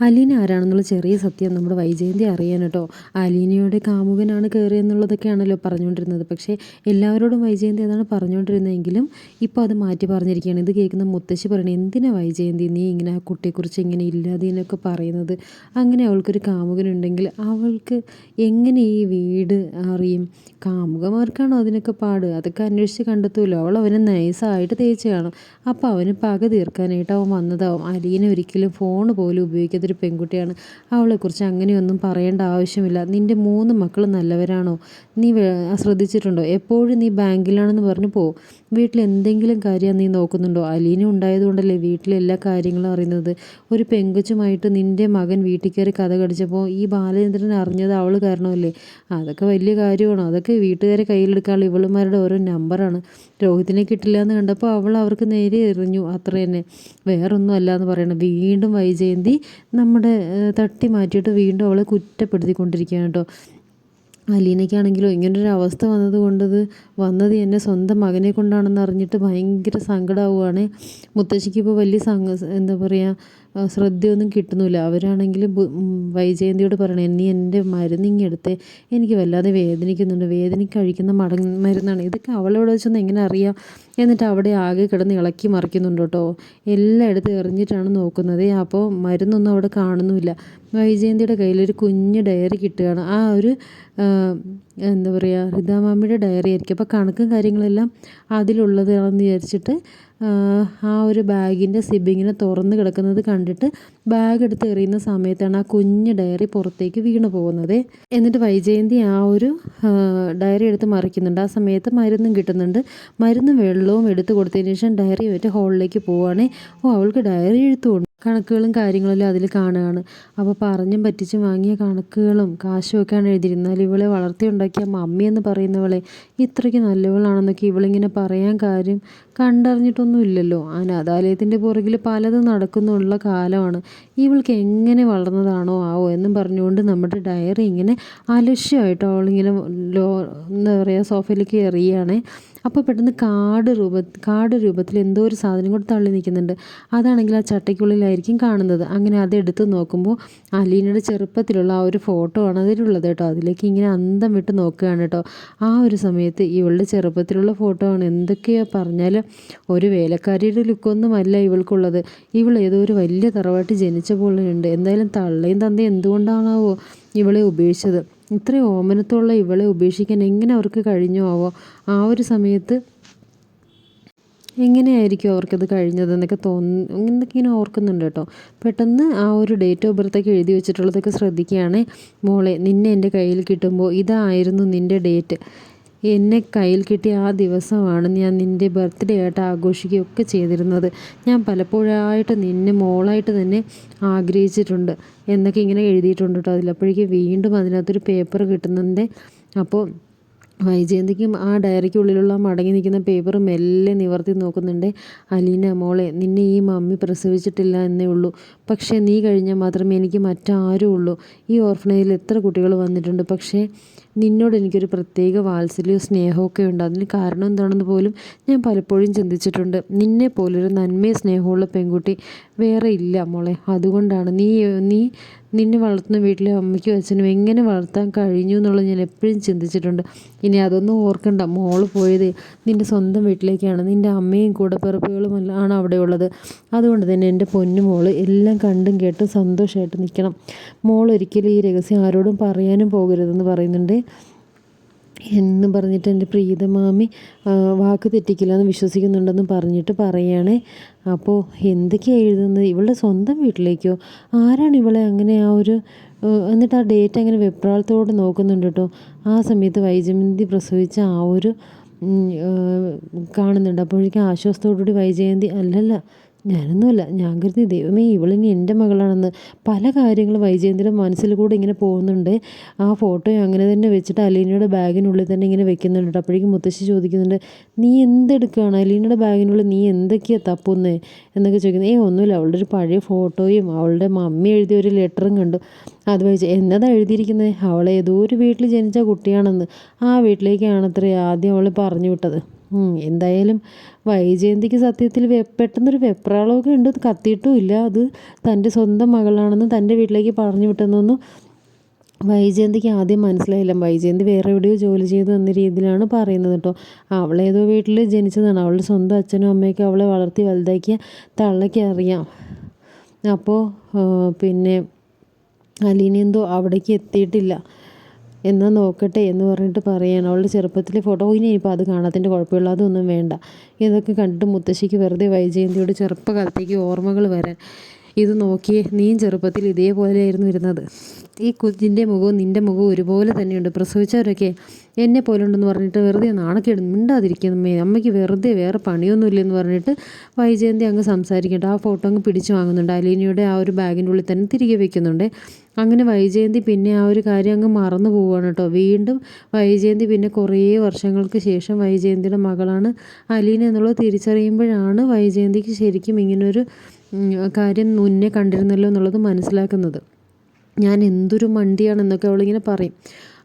അലീന ആരാണെന്നുള്ള ചെറിയ സത്യം നമ്മുടെ വൈജയന്തി അറിയാൻ കേട്ടോ. അലീനയുടെ കാമുകനാണ് കയറിയെന്നുള്ളതൊക്കെയാണല്ലോ പറഞ്ഞുകൊണ്ടിരുന്നത്. പക്ഷേ എല്ലാവരോടും വൈജയന്തി അതാണ് പറഞ്ഞുകൊണ്ടിരുന്നതെങ്കിലും ഇപ്പോൾ അത് മാറ്റി പറഞ്ഞിരിക്കുകയാണ്. ഇത് കേൾക്കുന്ന മുത്തശ്ശി പറയണത് എന്തിനാ വൈജയന്തി നീ ഇങ്ങനെ ആ കുട്ടിയെക്കുറിച്ച് ഇങ്ങനെ ഇല്ലാതെന്നൊക്കെ പറയുന്നത്? അങ്ങനെ അവൾക്കൊരു കാമുകനുണ്ടെങ്കിൽ അവൾക്ക് എങ്ങനെ ഈ വീട് അറിയും? കാമുകമാർക്കാണോ അതിനൊക്കെ പാട്? അതൊക്കെ അന്വേഷിച്ച് കണ്ടെത്തുമല്ലോ. അവൾ അവനെ നൈസായിട്ട് തേച്ച് കാണും. അപ്പോൾ അവന് പക തീർക്കാനായിട്ട് അവൻ വന്നതാവും. അലീന ഒരിക്കലും ഫോൺ പോലും ഉപയോഗിക്കാത്തൊരു പെൺകുട്ടിയാണ്. അവളെക്കുറിച്ച് അങ്ങനെയൊന്നും പറയേണ്ട ആവശ്യമില്ല. നിന്റെ മൂന്ന് മക്കൾ നല്ലവരാണോ? നീ ശ്രദ്ധിച്ചിട്ടുണ്ടോ? എപ്പോഴും നീ ബാങ്കിലാണെന്ന് പറഞ്ഞു പോകും വീട്ടിൽ എന്തെങ്കിലും കാര്യം നീ നോക്കുന്നുണ്ടോ? അലീന ഉണ്ടായതുകൊണ്ടല്ലേ വീട്ടിലെ എല്ലാ കാര്യങ്ങളും അറിയുന്നത്? ഒരു പെങ്കൊച്ചുമായിട്ട് നിന്റെ മകൻ വീട്ടിൽ കയറി കഥ കടിച്ചപ്പോൾ ഈ ബാലചന്ദ്രൻ അറിഞ്ഞത് അവൾ കാരണമല്ലേ? അതൊക്കെ വലിയ കാര്യമാണ്. അതൊക്കെ വീട്ടുകാരെ കയ്യിലെടുക്കാനുള്ള ഇവളുമാരുടെ ഓരോ നമ്പറാണ്. രോഹിത്തിനെ കിട്ടില്ല എന്ന് കണ്ടപ്പോൾ അവൾ അവർക്ക് നേരെ എറിഞ്ഞു. അത്ര തന്നെ വേറൊന്നും അല്ല എന്ന് പറയണം. വീണ്ടും വൈജയന്തി നമ്മുടെ തട്ടി മാറ്റിയിട്ട് വീണ്ടും അവളെ കുറ്റപ്പെടുത്തിക്കൊണ്ടിരിക്കുകയാണ് കേട്ടോ. അലീനയ്ക്കാണെങ്കിലോ ഇങ്ങനൊരു അവസ്ഥ വന്നത് കൊണ്ടത് വന്നത് എന്നെ സ്വന്തം മകനെ കൊണ്ടാണെന്ന് അറിഞ്ഞിട്ട് ഭയങ്കര സങ്കടമാവുകയാണ് മുത്തശ്ശിക്ക് ഇപ്പോൾ വലിയ സംഘ എന്താ പറയുക ശ്രദ്ധയൊന്നും കിട്ടുന്നില്ല. അവരാണെങ്കിൽ വൈജയന്തിയോട് പറയണേ നീ എന്റെ മരുന്നിങ്ങെടുത്ത് എനിക്ക് വല്ലാതെ വേദനിക്കുന്നുണ്ട്. വേദനയ്ക്ക് കഴിക്കുന്ന മട മരുന്നാണ്. ഇതൊക്കെ അവളോട് വെച്ചൊന്ന് എങ്ങനെ അറിയാം? എന്നിട്ട് അവിടെ ആകെ കിടന്ന് ഇളക്കി മറിക്കുന്നുണ്ട് കേട്ടോ. എല്ലായിടത്തും എറിഞ്ഞിട്ടാണ് നോക്കുന്നത്. അപ്പോൾ മരുന്നൊന്നും അവിടെ കാണുന്നുമില്ല. വൈജയന്തിയുടെ കയ്യിലൊരു കുഞ്ഞ് ഡയറി കിട്ടുകയാണ്. ആ ഒരു എന്താ പറയുക റിതാമാമിയുടെ ഡയറി ആയിരിക്കും. അപ്പോൾ കണക്കും കാര്യങ്ങളെല്ലാം അതിലുള്ളതാണെന്ന് വിചാരിച്ചിട്ട് ആ ഒരു ബാഗിന്റെ സിബിങ്ങിനെ തുറന്ന് കിടക്കുന്നത് കണ്ടിട്ട് ബാഗ് എടുത്ത് എറിയുന്ന സമയത്താണ് ആ കുഞ്ഞ് ഡയറി പുറത്തേക്ക് വീണു പോകുന്നത്. എന്നിട്ട് വൈജയന്തി ആ ഒരു ഡയറി എടുത്ത് മറിക്കുന്നുണ്ട്. ആ സമയത്ത് മരുന്നും കിട്ടുന്നുണ്ട്. മരുന്നും വെള്ളവും എടുത്ത് കൊടുത്തതിന് ശേഷം ഡയറി വെച്ച് ഹോളിലേക്ക് പോവുകയാണെങ്കിൽ ഓ അവൾക്ക് ഡയറി എഴുത്തുകൊണ്ട് കണക്കുകളും കാര്യങ്ങളെല്ലാം അതിൽ കാണുകയാണ്. അപ്പോൾ പറഞ്ഞും പറ്റിച്ചും വാങ്ങിയ കണക്കുകളും കാശും ഒക്കെയാണ് എഴുതിയിരുന്നത് ഇവളെ വളർത്തിയുണ്ടാക്കിയ മമ്മി എന്ന് പറയുന്നവളെ ഇത്രയ്ക്ക് നല്ലവളാണെന്നൊക്കെ ഇവളിങ്ങനെ പറയാൻ കാര്യം കണ്ടറിഞ്ഞിട്ടൊന്നും ഇല്ലല്ലോ അനാഥാലയത്തിന്റെ പുറകിൽ പലതും നടക്കുന്നുള്ള കാലമാണ്. ഇവൾക്ക് എങ്ങനെ വളർന്നതാണോ ആവോ എന്നും പറഞ്ഞുകൊണ്ട് നമ്മുടെ ഡയറി ഇങ്ങനെ അലക്ഷ്യമായിട്ട് അവളിങ്ങനെ ലോ എന്താ പറയുക സോഫയിലേക്ക് എറിയുകയാണേ. അപ്പോൾ പെട്ടെന്ന് കാട് രൂപ കാട് രൂപത്തിൽ എന്തോ ഒരു സാധനം കൂടി തള്ളി നിൽക്കുന്നുണ്ട്. അതാണെങ്കിൽ ആ ചട്ടയ്ക്കുള്ളിലായിരിക്കും കാണുന്നത്. അങ്ങനെ അത് എടുത്ത് നോക്കുമ്പോൾ അലീനയുടെ ചെറുപ്പത്തിലുള്ള ആ ഒരു ഫോട്ടോ ആണ് അതിലുള്ളത് കേട്ടോ. അതിലേക്ക് ഇങ്ങനെ അന്തം വിട്ട് നോക്കുകയാണ് കേട്ടോ. ആ ഒരു സമയത്ത് ഇവളുടെ ചെറുപ്പത്തിലുള്ള ഫോട്ടോ ആണ്. എന്തൊക്കെയാ പറഞ്ഞാൽ ഒരു വേലക്കാരിയുടെ ലുക്കൊന്നുമല്ല ഇവൾക്കുള്ളത്. ഇവൾ ഏതോ ഒരു വലിയ തറവാട്ട് ജനിച്ച പോലെയുണ്ട്. എന്തായാലും തള്ളയും തന്നെ എന്തുകൊണ്ടാണാവോ ഇവളെ ഉപേക്ഷിച്ചത്? ഇത്രയും ഓമനത്തുള്ള ഇവളെ ഉപേക്ഷിക്കാൻ എങ്ങനെ അവർക്ക് കഴിഞ്ഞോവോ ആ ഒരു സമയത്ത് എങ്ങനെയായിരിക്കും അവർക്കത് കഴിഞ്ഞതെന്നൊക്കെ തോന്നി ഇങ്ങനൊക്കെ ഇങ്ങനെ ഓർക്കുന്നുണ്ട് കേട്ടോ. പെട്ടെന്ന് ആ ഒരു ഡേറ്റ് ഓഫ് ബർത്തൊക്കെ എഴുതി വെച്ചിട്ടുള്ളതൊക്കെ ശ്രദ്ധിക്കുകയാണ്. മോളെ നിന്നെ എന്റെ കയ്യിൽ കിട്ടുമ്പോൾ ഇതായിരുന്നു നിന്റെ ഡേറ്റ് എന്നെ കയ്യിൽ കിട്ടിയ ആ ദിവസമാണ് ഞാൻ നിന്റെ ബർത്ത്ഡേ ആയിട്ട് ആഘോഷിക്കുകയൊക്കെ ചെയ്തിരുന്നത്. ഞാൻ പലപ്പോഴായിട്ട് നിന്നെ മോളായിട്ട് തന്നെ ആഗ്രഹിച്ചിട്ടുണ്ട് എന്നൊക്കെ ഇങ്ങനെ എഴുതിയിട്ടുണ്ട് കേട്ടോ അതിലപ്പോഴേക്കും വീണ്ടും അതിനകത്തൊരു പേപ്പർ കിട്ടുന്നുണ്ട്. അപ്പോൾ വൈജയന്തിക്കും ആ ഡയറിക്കുള്ളിലുള്ള മടങ്ങി നിൽക്കുന്ന പേപ്പർ മെല്ലെ നിവർത്തി നോക്കുന്നുണ്ട്. അലീന മോളെ നിന്നെ ഈ മമ്മി പ്രസവിച്ചിട്ടില്ല എന്നേ ഉള്ളൂ. പക്ഷേ നീ കഴിഞ്ഞാൽ മാത്രമേ എനിക്ക് മറ്റാരും ഉള്ളൂ ഈ ഓർഫനേജിൽ എത്ര കുട്ടികൾ വന്നിട്ടുണ്ട്. പക്ഷേ നിന്നോട് എനിക്കൊരു പ്രത്യേക വാത്സല്യവും സ്നേഹമൊക്കെ ഉണ്ട്. അതിന് കാരണം എന്താണെന്ന് പോലും ഞാൻ പലപ്പോഴും ചിന്തിച്ചിട്ടുണ്ട്. നിന്നെ പോലൊരു നന്മയും സ്നേഹമുള്ള പെൺകുട്ടി വേറെ ഇല്ല മോളെ. അതുകൊണ്ടാണ് നീ നീ നിന്നെ വളർത്തുന്ന വീട്ടിലെ അമ്മയ്ക്കും അച്ഛനും എങ്ങനെ വളർത്താൻ കഴിഞ്ഞു എന്നുള്ളത് ഞാൻ എപ്പോഴും ചിന്തിച്ചിട്ടുണ്ട്. ഇനി അതൊന്നും ഓർക്കണ്ട. മോൾ പോയത് നിന്റെ സ്വന്തം വീട്ടിലേക്കാണ്. നിന്റെ അമ്മയും കൂടപ്പിറപ്പുകളും എല്ലാം ആണ് അവിടെ ഉള്ളത്. അതുകൊണ്ട് തന്നെ എന്റെ പൊന്നു മോൾ എല്ലാം കണ്ടും കേട്ടും സന്തോഷമായിട്ട് നിൽക്കണം. മോൾ ഒരിക്കലും ഈ രഹസ്യം ആരോടും പറയാനും പോകരുതെന്ന് പറയുന്നുണ്ട്. എന്ന് പറഞ്ഞിട്ട് എന്റെ പ്രീതമാമി വാക്ക് തെറ്റിക്കില്ല എന്ന് വിശ്വസിക്കുന്നുണ്ടെന്ന് പറഞ്ഞിട്ട് പറയുകയാണേ അപ്പോൾ എന്തൊക്കെയാണ് എഴുതുന്നത്? ഇവളുടെ സ്വന്തം വീട്ടിലേക്കോ? ആരാണ് ഇവളെ അങ്ങനെ ആ ഒരു എന്നിട്ട് ആ ഡേറ്റ് അങ്ങനെ വെപ്രാളത്തോടെ നോക്കുന്നുണ്ട് കേട്ടോ ആ സമയത്ത് വൈജയന്തി പ്രസവിച്ച ആ ഒരു കാണുന്നുണ്ട്. അപ്പോഴേക്കും ആശ്വാസത്തോടുകൂടി വൈജയന്തി അല്ലല്ല ഞാനൊന്നുമല്ല ഞാൻ കരുതി ദൈവമേ ഇവളിനി എന്റെ മകളാണെന്ന് പല കാര്യങ്ങളും വൈജയന്തിന്റെ മനസ്സിൽ കൂടെ ഇങ്ങനെ പോകുന്നുണ്ട്. ആ ഫോട്ടോ അങ്ങനെ തന്നെ വെച്ചിട്ട് അലീനയുടെ ബാഗിനുള്ളിൽ തന്നെ ഇങ്ങനെ വെക്കുന്നുണ്ട് അപ്പോഴേക്കും മുത്തശ്ശി ചോദിക്കുന്നുണ്ട് നീ എന്തെടുക്കുകയാണ്? അലീനയുടെ ബാഗിനുള്ളിൽ നീ എന്തൊക്കെയാണ് തപ്പുന്നേ? എന്നൊക്കെ ചോദിക്കുന്നത് ഏ ഒന്നുമില്ല അവളുടെ ഒരു പഴയ ഫോട്ടോയും അവളുടെ മമ്മി എഴുതിയ ഒരു ലെറ്ററും കണ്ടു. അത് വെച്ച് എന്നതാ എഴുതിയിരിക്കുന്നത് അവളെ ഏതോ ഒരു വീട്ടിൽ ജനിച്ച കുട്ടിയാണെന്ന്. ആ വീട്ടിലേക്കാണത്രേ ആദ്യം അവൾ പറഞ്ഞു വിട്ടത്. എന്തായാലും വൈജയന്തിക്ക് സത്യത്തിൽ പെട്ടെന്നൊരു വെപ്രാളമൊക്കെ ഉണ്ട്. കത്തിയിട്ടും ഇല്ല. അത് തന്റെ സ്വന്തം മകളാണെന്ന് തന്റെ വീട്ടിലേക്ക് പറഞ്ഞു വിട്ടെന്നൊന്നും വൈജയന്തിക്ക് ആദ്യം മനസ്സിലായില്ല. വൈജയന്തി വേറെ എവിടെയോ ജോലി ചെയ്തു എന്ന രീതിയിലാണ് പറയുന്നത് കേട്ടോ. അവളേതോ വീട്ടിൽ ജനിച്ചതാണ്. അവളുടെ സ്വന്തം അച്ഛനും അമ്മയൊക്കെ അവളെ വളർത്തി വലുതാക്കിയ തള്ളയ്ക്ക് അറിയാം. അപ്പോൾ പിന്നെ അലീനെന്തോ അവിടേക്ക് എത്തിയിട്ടില്ല. എന്നാൽ നോക്കട്ടെ എന്ന് പറഞ്ഞിട്ട് പറയുകയാണ് അവളുടെ ചെറുപ്പത്തിലെ ഫോട്ടോ ഇനി ഇപ്പോൾ അത് കാണാത്തതിന്റെ കുഴപ്പമില്ല അതൊന്നും വേണ്ട. ഇതൊക്കെ കണ്ടിട്ട് മുത്തശ്ശിക്ക് വെറുതെ വൈജയന്തിയോട് ചെറുപ്പകാലത്തേക്ക് ഓർമ്മകൾ വരാൻ ഇത് നോക്കിയേ നീയും ചെറുപ്പത്തിൽ ഇതേപോലെയായിരുന്നു ഇരുന്നത്. ഈ കുഞ്ഞിന്റെ മുഖവും നിന്റെ മുഖവും ഒരുപോലെ തന്നെയുണ്ട്. പ്രസവിച്ചവരൊക്കെ എന്നെ പോലെ ഉണ്ടെന്ന് പറഞ്ഞിട്ട് വെറുതെ നാണക്കേട് മിണ്ടാതിരിക്കുന്നമ്മേ അമ്മയ്ക്ക് വെറുതെ വേറെ പണിയൊന്നുമില്ലെന്ന് പറഞ്ഞിട്ട് വൈജയന്തി അങ്ങ് സംസാരിക്കട്ടെ. ആ ഫോട്ടോ അങ്ങ് പിടിച്ചു വാങ്ങുന്നുണ്ട്. അലീനയുടെ ആ ഒരു ബാഗിന്റെ ഉള്ളിൽ തന്നെ തിരികെ വെക്കുന്നുണ്ട്. അങ്ങനെ വൈജയന്തി പിന്നെ ആ ഒരു കാര്യം അങ്ങ് മറന്നു പോവുകയാണ് കേട്ടോ. വീണ്ടും വൈജയന്തി പിന്നെ കുറേ വർഷങ്ങൾക്ക് ശേഷം വൈജയന്തിയുടെ മകളാണ് അലീന എന്നുള്ളത് തിരിച്ചറിയുമ്പോഴാണ് വൈജയന്തിക്ക് ശരിക്കും ഇങ്ങനൊരു കാര്യം മുന്നേ കണ്ടിരുന്നല്ലോ എന്നുള്ളത് മനസ്സിലാക്കുന്നത്. ഞാൻ എന്തൊരു മണ്ടിയാണെന്നൊക്കെ അവളിങ്ങനെ പറയും.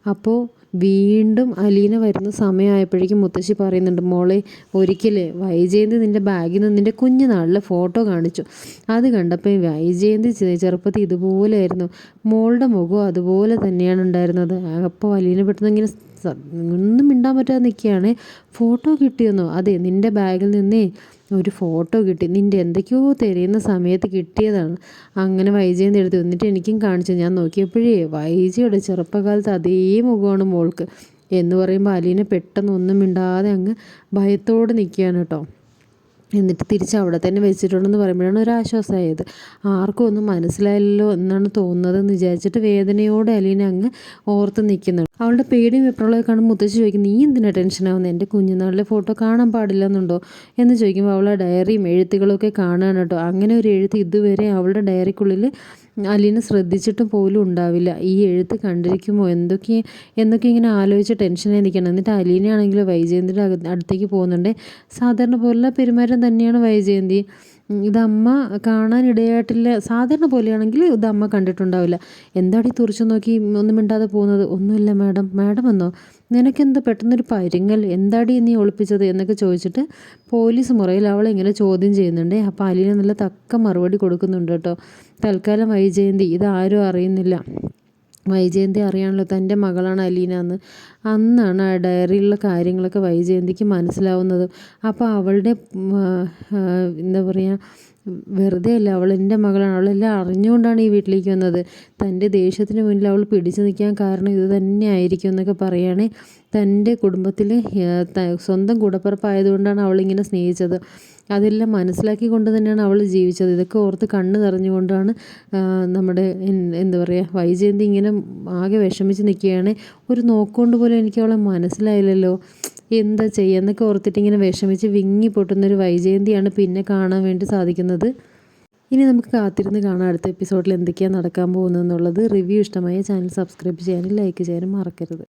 അപ്പോൾ വീണ്ടും അലീന വരുന്ന സമയമായപ്പോഴേക്കും മുത്തശ്ശി പറയുന്നുണ്ട് മോളെ ഒരിക്കലേ വൈജയന്തി നിന്റെ ബാഗിൽ നിന്ന് നിന്റെ കുഞ്ഞുനാളിലെ ഫോട്ടോ കാണിച്ചു. അത് കണ്ടപ്പോൾ വൈജയന്തി ചെറുപ്പത്തിൽ ഇതുപോലെയായിരുന്നു. മോളുടെ മുഖം അതുപോലെ തന്നെയാണ് ഉണ്ടായിരുന്നത്. അപ്പോൾ അലീന പെട്ടെന്ന് ഇങ്ങനെ ഒന്നും മിണ്ടാൻ പറ്റാതെ നിൽക്കുകയാണ്. ഫോട്ടോ കിട്ടിയെന്നോ? അതെ നിന്റെ ബാഗിൽ നിന്നേ ഒരു ഫോട്ടോ കിട്ടി. നിന്റെ എന്തൊക്കെയോ തിരയുന്ന സമയത്ത് കിട്ടിയതാണ്. അങ്ങനെ വൈജയന്തി എടുത്ത് എന്നിട്ട് എനിക്കും കാണിച്ചു. ഞാൻ നോക്കിയപ്പോഴേ വൈജയുടെ ചെറുപ്പകാലത്ത് അതേ മുഖമാണ് മോൾക്ക് എന്ന് പറയുമ്പോൾ അലീന പെട്ടെന്ന് ഒന്നും മിണ്ടാതെ അങ്ങ് ഭയത്തോടെ നിൽക്കുകയാണ് കേട്ടോ. എന്നിട്ട് തിരിച്ച് അവിടെ തന്നെ വെച്ചിട്ടുണ്ടെന്ന് പറയുമ്പോഴാണ് ഒരു ആശ്വാസമായത് ആർക്കും ഒന്നും മനസ്സിലായല്ലോ എന്നാണ് തോന്നുന്നതെന്ന് വിചാരിച്ചിട്ട് വേദനയോടെ അലീന അങ്ങ് ഓർത്ത് നിൽക്കുന്നുണ്ട്. അവളുടെ പേടിയും വെപ്രളൊക്കെ കാണുമ്പോൾ മുത്തശ്ശി ചോദിക്കും നീ എന്തിനാ ടെൻഷനാവുന്നത് എന്റെ കുഞ്ഞുനാളിലെ ഫോട്ടോ കാണാൻ പാടില്ല എന്നുണ്ടോ എന്ന് ചോദിക്കുമ്പോൾ അവളുടെ ഡയറിയും എഴുത്തുകളൊക്കെ കാണുകയാണ് കേട്ടോ. അങ്ങനെ ഒരു എഴുത്ത് ഇതുവരെ അവളുടെ ഡയറിക്കുള്ളിൽ അലീന ശ്രദ്ധിച്ചിട്ട് പോലും ഉണ്ടാവില്ല. ഈ എഴുത്ത് കണ്ടിരിക്കുമോ? എന്തൊക്കെ എന്നൊക്കെ ഇങ്ങനെ ആലോചിച്ച് ടെൻഷനായി നിൽക്കണം എന്നിട്ട് അലീനയാണെങ്കിൽ വൈജയന്തിയുടെ അടുത്തേക്ക് പോകുന്നുണ്ട്. സാധാരണ പോലുള്ള പെരുമാറ്റം തന്നെയാണ് വൈജയന്തി. ഇതമ്മ കാണാനിടയായിട്ടില്ല സാധാരണ പോലെയാണെങ്കിൽ ഇതമ്മ കണ്ടിട്ടുണ്ടാവില്ല. എന്താടി തുറച്ചു നോക്കി ഒന്നും മിണ്ടാതെ പോകുന്നത്? ഒന്നുമില്ല മാഡം. മാഡം എന്നോ നിനക്കെന്താ? പെട്ടെന്നൊരു പരിങ്ങൽ. എന്താടി നീ ഒളിപ്പിച്ചത്? എന്നൊക്കെ ചോദിച്ചിട്ട് പോലീസ് മുറയിൽ അവളെ ഇങ്ങനെ ചോദ്യം ചെയ്യുന്നുണ്ട്. അപ്പോൾ അലീന നല്ല തക്ക മറുപടി കൊടുക്കുന്നുണ്ട് കേട്ടോ. തൽക്കാലം വൈജയന്തി. ഇതാരും അറിയുന്നില്ല. വൈജയന്തി അറിയാണല്ലോ തന്റെ മകളാണ് അലീന എന്ന്. അന്നാണ് ആ ഡയറിയിലുള്ള കാര്യങ്ങളൊക്കെ വൈജയന്തിക്ക് മനസ്സിലാവുന്നത്. അപ്പോൾ അവളുടെ എന്താ പറയുക വെറുതെ അല്ല അവൾ എന്റെ മകളാണ്. അവളെല്ലാം അറിഞ്ഞുകൊണ്ടാണ് ഈ വീട്ടിലേക്ക് വന്നത്. തന്റെ ദേഷ്യത്തിന് മുന്നിൽ അവൾ പിടിച്ചു നിൽക്കാൻ കാരണം ഇത് തന്നെ ആയിരിക്കും എന്നൊക്കെ പറയുകയാണെ തന്റെ കുടുംബത്തിൽ സ്വന്തം കൂടപ്പിറപ്പായതുകൊണ്ടാണ് അവളിങ്ങനെ സ്നേഹിച്ചത്. അതെല്ലാം മനസ്സിലാക്കി കൊണ്ട് തന്നെയാണ് അവൾ ജീവിച്ചത്. ഇതൊക്കെ ഓർത്ത് കണ്ണ് നിറഞ്ഞുകൊണ്ടാണ് നമ്മുടെ എന്താ പറയുക വൈജയന്തി ഇങ്ങനെ ആകെ വിഷമിച്ച് നിൽക്കുകയാണ്. ഒരു നോക്കുകൊണ്ട് പോലും എനിക്ക് അവളെ മനസ്സിലായില്ലല്ലോ. എന്താ ചെയ്യുന്നൊക്കെ ഓർത്തിട്ട് ഇങ്ങനെ വിഷമിച്ച് വിങ്ങി പൊട്ടുന്നൊരു വൈജയന്തിയാണ് പിന്നെ കാണാൻ വേണ്ടി സാധിക്കുന്നത്. ഇനി നമുക്ക് കാത്തിരുന്ന് കാണാം അടുത്ത എപ്പിസോഡിൽ എന്തൊക്കെയാണ് നടക്കാൻ പോകുന്നത് എന്നുള്ളത് റിവ്യൂ ഇഷ്ടമായ ചാനൽ സബ്സ്ക്രൈബ് ചെയ്യാനും ലൈക്ക് ചെയ്യാനും മറക്കരുത്.